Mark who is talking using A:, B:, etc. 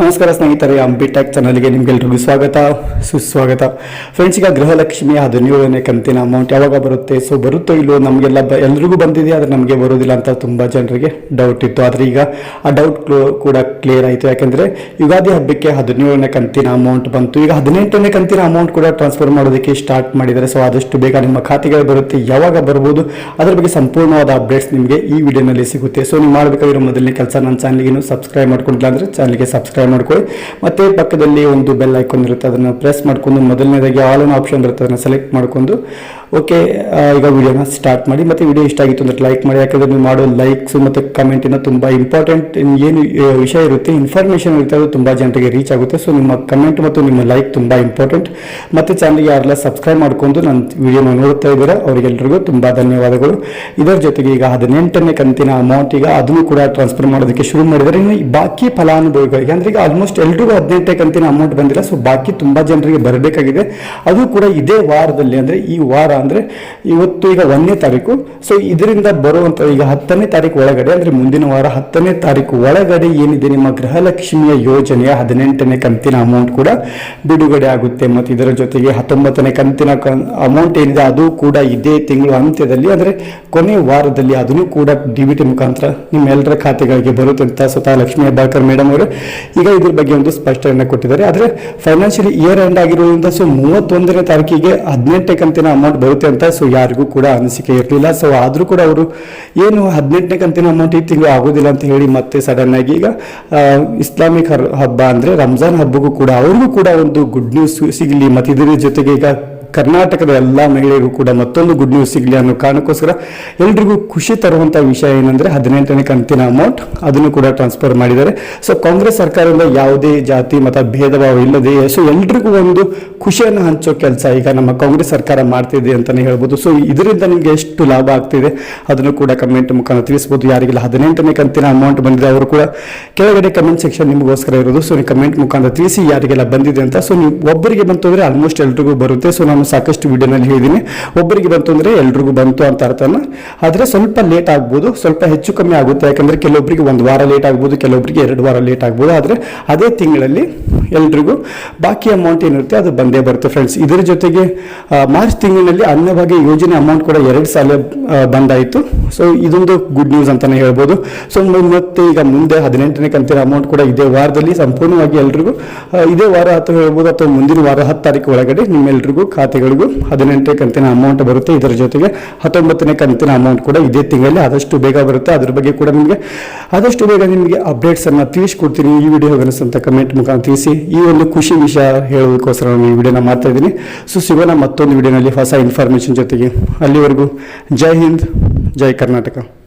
A: ನಮಸ್ಕಾರ ಸ್ನೇಹಿತರೆ ಅಂಬಿಟ್ಯಾಕ್ ಚಾನಲ್ಗೆ ನಿಮ್ಗೆಲ್ರಿಗೂ ಸ್ವಾಗತ, ಸುಸ್ವಾಗತ. ಫ್ರೆಂಡ್ಸ್ ಈಗ ಗೃಹಲಕ್ಷ್ಮಿ ಹದಿನೇಳನೇ ಕಂತಿನ ಅಮೌಂಟ್ ಯಾವಾಗ ಬರುತ್ತೆ? ಸೊ ಬರುತ್ತೋ ಇಲ್ಲೋ ನಮಗೆಲ್ಲ ಬ, ಎಲ್ರಿಗೂ ಬಂದಿದೆ, ಆದರೆ ನಮಗೆ ಬರೋದಿಲ್ಲ ಅಂತ ತುಂಬ ಜನರಿಗೆ ಡೌಟ್ ಇತ್ತು. ಆದರೆ ಈಗ ಆ ಡೌಟ್ ಕೂಡ ಕ್ಲಿಯರ್ ಆಯಿತು. ಯಾಕೆಂದರೆ ಯುಗಾದಿ ಹಬ್ಬಕ್ಕೆ ಹದಿನೇಳನೇ ಕಂತಿನ ಅಮೌಂಟ್ ಬಂತು. ಈಗ ಹದಿನೆಂಟನೇ ಕಂತಿನ ಅಮೌಂಟ್ ಕೂಡ ಟ್ರಾನ್ಸ್ಫರ್ ಮಾಡೋದಕ್ಕೆ ಸ್ಟಾರ್ಟ್ ಮಾಡಿದ್ದಾರೆ. ಸೊ ಆದಷ್ಟು ಬೇಗ ನಿಮ್ಮ ಖಾತೆಗೆ ಬರುತ್ತೆ. ಯಾವಾಗ ಬರ್ಬೋದು? ಅದರ ಬಗ್ಗೆ ಸಂಪೂರ್ಣವಾದ ಅಪ್ಡೇಟ್ಸ್ ನಿಮಗೆ ಈ ವಿಡಿಯೋನಲ್ಲಿ ಸಿಗುತ್ತೆ. ಸೊ ನೀವು ಮಾಡಬೇಕಾಗಿರೋ ಮೊದಲನೇ ಕೆಲಸ ನನ್ನ ಚಾನಲ್ಗೆ ಸಬ್ಸ್ಕ್ರೈಬ್ ಮಾಡ್ಕೊಂಡಿಲ್ಲ ಅಂದರೆ ಚಾನಲ್ಗೆ ಸಬ್ಸ್ಕ್ರೈಬ್ ಮಾಡ್ಕೊಳ್ಳಿ. ಮತ್ತೆ ಪಕ್ಕದಲ್ಲಿ ಒಂದು ಬೆಲ್ ಐಕಾನ್ ಇರುತ್ತೆ, ಅದನ್ನು ಪ್ರೆಸ್ ಮಾಡ್ಕೊಂಡು ಮೊದಲನೇದಾಗಿ ಆಲ್ ಅನ್ ಆಪ್ಷನ್ ಇರುತ್ತೆ, ಅದನ್ನು ಸೆಲೆಕ್ಟ್ ಮಾಡ್ಕೊಂಡು. ಓಕೆ ಈಗ ವಿಡಿಯೋನ ಸ್ಟಾರ್ಟ್ ಮಾಡಿ, ಮತ್ತೆ ವಿಡಿಯೋ ಇಷ್ಟ ಆಗಿತ್ತು ಅಂದ್ರೆ ಲೈಕ್ ಮಾಡಿ, ಯಾಕಂದರೆ ನೀವು ಮಾಡೋ ಲೈಕ್ಸ್ ಮತ್ತು ಕಮೆಂಟಿನ ತುಂಬ ಇಂಪಾರ್ಟೆಂಟ್ ಏನು ವಿಷಯ ಇರುತ್ತೆ ಇನ್ಫಾರ್ಮೇಷನ್ ಇರುತ್ತೆ, ಅದು ತುಂಬ ಜನರಿಗೆ ರೀಚ್ ಆಗುತ್ತೆ. ಸೊ ನಿಮ್ಮ ಕಮೆಂಟ್ ಮತ್ತು ನಿಮ್ಮ ಲೈಕ್ ತುಂಬ ಇಂಪಾರ್ಟೆಂಟ್ ಮತ್ತು ಚಾನಲ್ಗೆ ಯಾರೆಲ್ಲ ಸಬ್ಸ್ಕ್ರೈಬ್ ಮಾಡ್ಕೊಂಡು ನನ್ನ ವಿಡಿಯೋನ ನೋಡ್ತಾ ಇದ್ದೀರಾ ಅವರಿಗೆಲ್ಲರಿಗೂ ತುಂಬ ಧನ್ಯವಾದಗಳು. ಇದರ ಜೊತೆಗೆ ಈಗ ಹದಿನೆಂಟನೇ ಕಂತಿನ ಅಮೌಂಟ್ ಈಗ ಅದನ್ನು ಕೂಡ ಟ್ರಾನ್ಸ್ಫರ್ ಮಾಡೋದಕ್ಕೆ ಶುರು ಮಾಡಿದರೆ ಇನ್ನು ಬಾಕಿ ಫಲಾನುಭವಿಗಳಿಗೆ, ಅಂದರೆ ಈಗ ಆಲ್ಮೋಸ್ಟ್ ಎಲ್ರಿಗೂ ಹದಿನೆಂಟನೇ ಕಂತಿನ ಅಮೌಂಟ್ ಬಂದಿಲ್ಲ ಸೊ ಬಾಕಿ ತುಂಬ ಜನರಿಗೆ ಬರಬೇಕಾಗಿದೆ. ಅದು ಕೂಡ ಇದೇ ವಾರದಲ್ಲಿ, ಅಂದರೆ ಈ ವಾರ ಅಂದರೆ ಇವತ್ತು ಈಗ ಒಂದನೇ ತಾರೀಕು. ಸೊ ಇದರಿಂದ ಬರುವಂಥ ಈಗ ಹತ್ತನೇ ತಾರೀಕು ಒಳಗಡೆ, ಅಂದರೆ ಮುಂದಿನ ವಾರ ಹತ್ತನೇ ತಾರೀಕು ಒಳಗಡೆ ಏನಿದೆ ನಿಮ್ಮ ಗೃಹಲಕ್ಷ್ಮಿಯ ಯೋಜನೆಯ ಹದಿನೆಂಟನೇ ಕಂತಿನ ಅಮೌಂಟ್ ಕೂಡ ಬಿಡುಗಡೆ ಆಗುತ್ತೆ. ಮತ್ತು ಇದರ ಜೊತೆಗೆ ಹತ್ತೊಂಬತ್ತನೇ ಕಂತಿನ ಅಮೌಂಟ್ ಏನಿದೆ ಅದು ಕೂಡ ಇದೇ ತಿಂಗಳು ಅಂತ್ಯದಲ್ಲಿ, ಅಂದರೆ ಕೊನೆ ವಾರದಲ್ಲಿ ಅದನ್ನು ಕೂಡ ಡಿ ಬಿ ಟಿ ಮುಖಾಂತರ ನಿಮ್ಮೆಲ್ಲರ ಖಾತೆಗಳಿಗೆ ಬರುತ್ತೆ ಅಂತ ಸ್ವತಃ ಲಕ್ಷ್ಮೀ ಹೆಬ್ಬಾಳ್ಕರ್ ಮೇಡಮ್ ಅವರು. ಈಗ ಇದ್ರ ಬಗ್ಗೆ ಒಂದು ಸ್ಪಷ್ಟನೆ ಕೊಟ್ಟಿದ್ದಾರೆ. ಆದರೆ ಫೈನಾನ್ಷಿಯಲ್ ಇಯರ್ ಎಂಡ್ ಆಗಿರೋದ್ರಿಂದ ಸೊ ಮೂವತ್ತೊಂದನೇ ತಾರೀಕಿಗೆ ಹದಿನೆಂಟನೇ ಕಂತಿನ ಅಮೌಂಟ್ ಅಂತ ಸೊ ಯಾರಿಗೂ ಕೂಡ ಅನಿಸಿಕೆ ಇರಲಿಲ್ಲ. ಸೊ ಆದರೂ ಕೂಡ ಅವರು ಏನು ಹದಿನೆಂಟನೇ ಕಂತಿನ ಅಮೌಂಟ್ ಈ ತಿಂಗಳು ಆಗೋದಿಲ್ಲ ಅಂತ ಹೇಳಿ ಮತ್ತೆ ಸಡನ್ ಆಗಿ ಈಗ ಇಸ್ಲಾಮಿಕ್ ಹಬ್ಬ ಅಂದರೆ ರಂಜಾನ್ ಹಬ್ಬಕ್ಕೂ ಕೂಡ ಅವ್ರಿಗೂ ಕೂಡ ಒಂದು ಗುಡ್ ನ್ಯೂಸ್ ಸಿಗಲಿ. ಮತ್ತು ಇದರ ಜೊತೆಗೆ ಈಗ ಕರ್ನಾಟಕದ ಎಲ್ಲ ಮಹಿಳೆಯರಿಗೂ ಕೂಡ ಮತ್ತೊಂದು ಗುಡ್ ನ್ಯೂಸ್ ಸಿಗಲಿ ಅನ್ನೋ ಕಾರಣಕ್ಕೋಸ್ಕರ ಎಲ್ರಿಗೂ ಖುಷಿ ತರುವಂಥ ವಿಷಯ ಏನಂದರೆ ಹದಿನೆಂಟನೇ ಕಂತಿನ ಅಮೌಂಟ್ ಅದನ್ನು ಕೂಡ ಟ್ರಾನ್ಸ್ಫರ್ ಮಾಡಿದ್ದಾರೆ. ಸೊ ಕಾಂಗ್ರೆಸ್ ಸರ್ಕಾರದಿಂದ ಯಾವುದೇ ಜಾತಿ, ಮತ ಭೇದ ಭಾವ ಇಲ್ಲದೆ ಸೊ, ಎಲ್ರಿಗೂ ಒಂದು ಖುಷಿಯನ್ನು ಹಂಚೋ ಕೆಲಸ ಈಗ ನಮ್ಮ ಕಾಂಗ್ರೆಸ್ ಸರ್ಕಾರ ಮಾಡ್ತಿದೆ ಅಂತಲೇ ಹೇಳ್ಬೋದು. ಸೊ ಇದರಿಂದ ನಿಮಗೆ ಎಷ್ಟು ಲಾಭ ಆಗ್ತಿದೆ? ಅದನ್ನು ಕೂಡ ಕಮೆಂಟ್ ಮುಖಾಂತರ ತಿಳಿಸ್ಬೋದು. ಯಾರಿಗೆಲ್ಲ ಹದಿನೆಂಟನೇ ಕಂತಿನ ಅಮೌಂಟ್ ಬಂದಿದೆ ಅವರು ಕೂಡ ಕೆಳಗಡೆ ಕಮೆಂಟ್ ಸೆಕ್ಷನ್ ನಿಮಗೋಸ್ಕರ ಇರೋದು. ಸೊ ನೀವು ಕಮೆಂಟ್ ಮುಖಾಂತರ ತಿಳಿಸಿ ಯಾರಿಗೆಲ್ಲ ಬಂದಿದೆ ಅಂತ. ಸೊ ನೀವು ಒಬ್ಬರಿಗೆ ಬಂತು ಅಂದರೆ ಆಲ್ಮೋಸ್ಟ್ ಎಲ್ರಿಗೂ ಬರುತ್ತೆ. ಸೊ ನಾನು ಸಾಕಷ್ಟು ವಿಡಿಯೋನಲ್ಲಿ ಹೇಳಿದ್ದೀನಿ. ಒಬ್ಬರಿಗೆ ಬಂತು ಅಂದರೆ ಎಲ್ರಿಗೂ ಬಂತು ಅಂತ ಅರ್ಥನ. ಆದರೆ ಸ್ವಲ್ಪ ಲೇಟ್ ಆಗ್ಬೋದು, ಸ್ವಲ್ಪ ಹೆಚ್ಚು ಕಮ್ಮಿ ಆಗುತ್ತೆ. ಯಾಕಂದರೆ ಕೆಲವೊಬ್ಬರಿಗೆ ಒಂದು ವಾರ ಲೇಟ್ ಆಗ್ಬೋದು ಕೆಲವೊಬ್ಬರಿಗೆ ಎರಡು ವಾರ ಲೇಟ್ ಆಗ್ಬೋದು. ಆದರೆ ಅದೇ ತಿಂಗಳಲ್ಲಿ ಎಲ್ರಿಗೂ ಬಾಕಿ ಅಮೌಂಟ್ ಏನಿರುತ್ತೆ ಅದು ಬಂದೇ ಬರುತ್ತೆ ಫ್ರೆಂಡ್ಸ್ ಇದರ ಜೊತೆಗೆ ಮಾರ್ಚ್ ತಿಂಗಳಲ್ಲಿ ಅನ್ನಭಾಗ್ಯ ಯೋಜನೆ ಅಮೌಂಟ್ ಕೂಡ ಎರಡು ಸಾಲ ಬಂದಾಯಿತು. ಸೊ ಇದೊಂದು ಗುಡ್ ನ್ಯೂಸ್ ಅಂತಲೇ ಹೇಳ್ಬೋದು. ಸೊ ಮತ್ತೆ ಈಗ ಮುಂದೆ ಹದಿನೆಂಟನೇ ಕಂತಿನ ಅಮೌಂಟ್ ಕೂಡ ಇದೇ ವಾರದಲ್ಲಿ ಸಂಪೂರ್ಣವಾಗಿ ಎಲ್ರಿಗೂ ಇದೇ ವಾರ ಅಥವಾ ಹೇಳ್ಬೋದು ಅಥವಾ ಮುಂದಿನ ವಾರ ಹತ್ತು ತಾರೀಕು ಒಳಗಡೆ ನಿಮ್ಮೆಲ್ರಿಗೂ ಖಾತೆಗಳಿಗೂ ಹದಿನೆಂಟನೇ ಕಂತಿನ ಅಮೌಂಟ್ ಬರುತ್ತೆ. ಇದರ ಜೊತೆಗೆ ಹತ್ತೊಂಬತ್ತನೇ ಕಂತಿನ ಅಮೌಂಟ್ ಕೂಡ ಇದೇ ತಿಂಗಳಲ್ಲಿ ಆದಷ್ಟು ಬೇಗ ಬರುತ್ತೆ. ಅದ್ರ ಬಗ್ಗೆ ಕೂಡ ನಿಮಗೆ ಆದಷ್ಟು ಬೇಗ ನಿಮಗೆ ಅಪ್ಡೇಟ್ಸ್ ಅನ್ನ ತಿಳಿಸ್ಕೊಡ್ತೀನಿ. ಈ ವಿಡಿಯೋ ಅಂತ ಕಮೆಂಟ್ ಮುಖಾಂತರ ತಿಳಿಸಿ. ಈ ಒಂದು ಖುಷಿ ವಿಷಯ ಹೇಳೋದಕ್ಕೋಸ್ಕರ ನಾನು ಈ ವಿಡಿಯೋನ ಮಾಡ್ತಾ ಇದ್ದೀನಿ. ಸೊ, ಸಿಗೋಣ ಮತ್ತೊಂದು ವಿಡಿಯೋನಲ್ಲಿ ಹೊಸ ಇನ್ಫಾರ್ಮೇಷನ್ ಜೊತೆಗೆ. ಅಲ್ಲಿವರೆಗೂ ಜೈ ಹಿಂದ್, ಜೈ ಕರ್ನಾಟಕ.